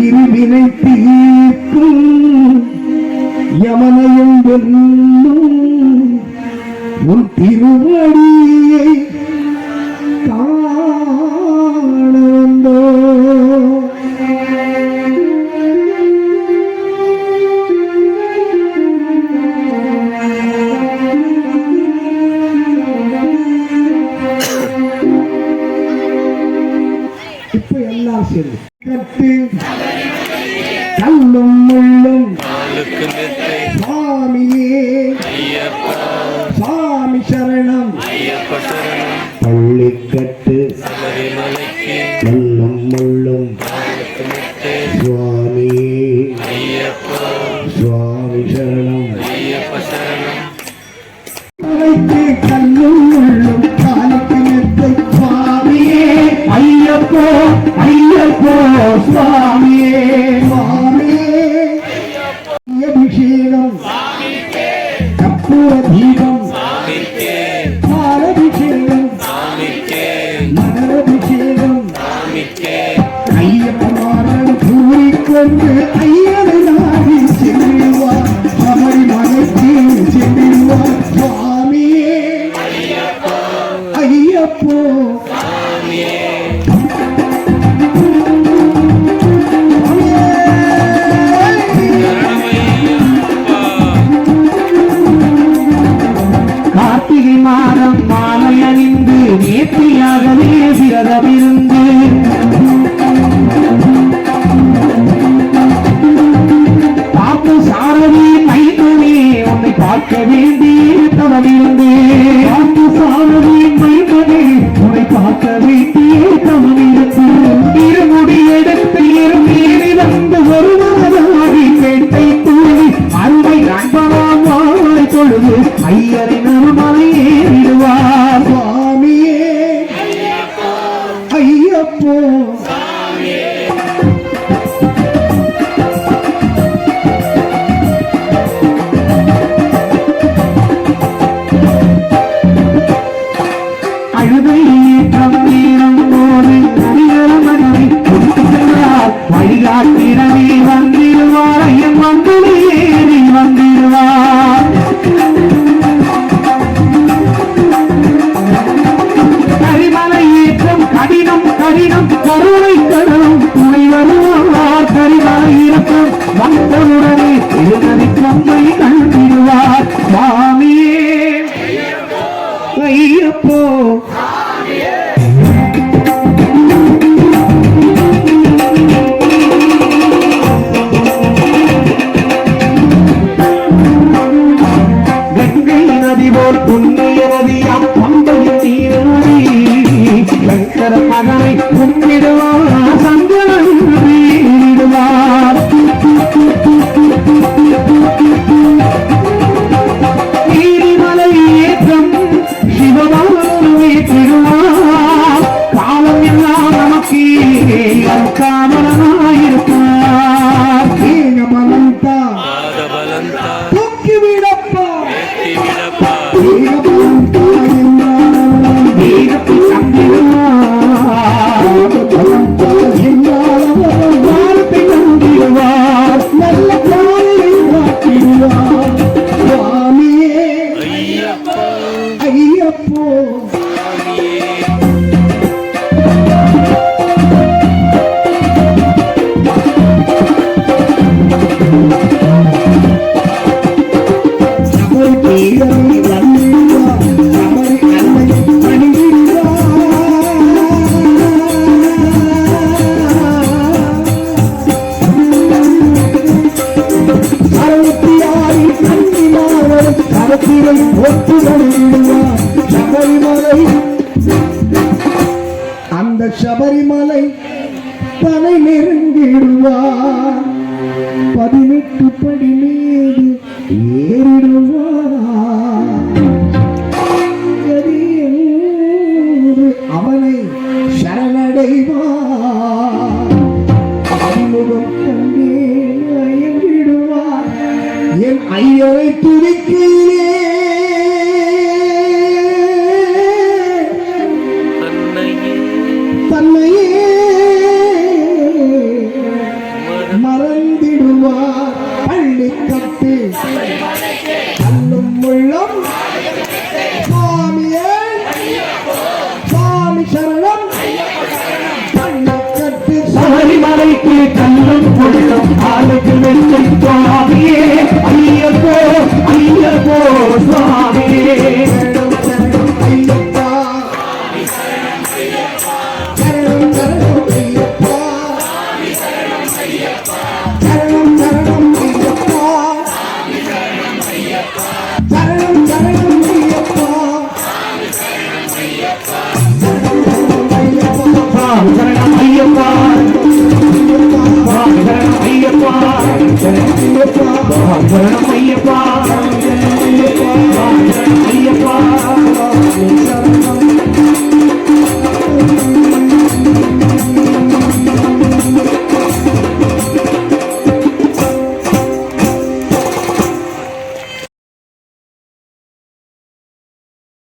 இருவினை தீர்க்கும் யமனையும் வெல்லும் உன் திருவடியை தான் கல்லும் முள்ளும். சுவாமியே. சுவாமி சரணம். பள்ளிக்கட்டு. கல்லும் முள்ளும். தீபம் பாரதி செல்லும் மனரதி செல்லும் ஐயப்பமான பூரிக்கொண்டு பொழுது ஐயரின் அருமலை ஏறிடுவார் கருணை கடவுள் சபரிமலை தலை நெருங்கிடுவார் பதினெட்டு படி மீது ஏறிடுவார் அவனை சரணடைவார் அறிமுகம் கண்டே என் ஐயரை துதிக்கிறேன். சரணம். சபரிமலைக்கு கல்லும் கொடுக்கும் ஆளுக்கு சுவாமி.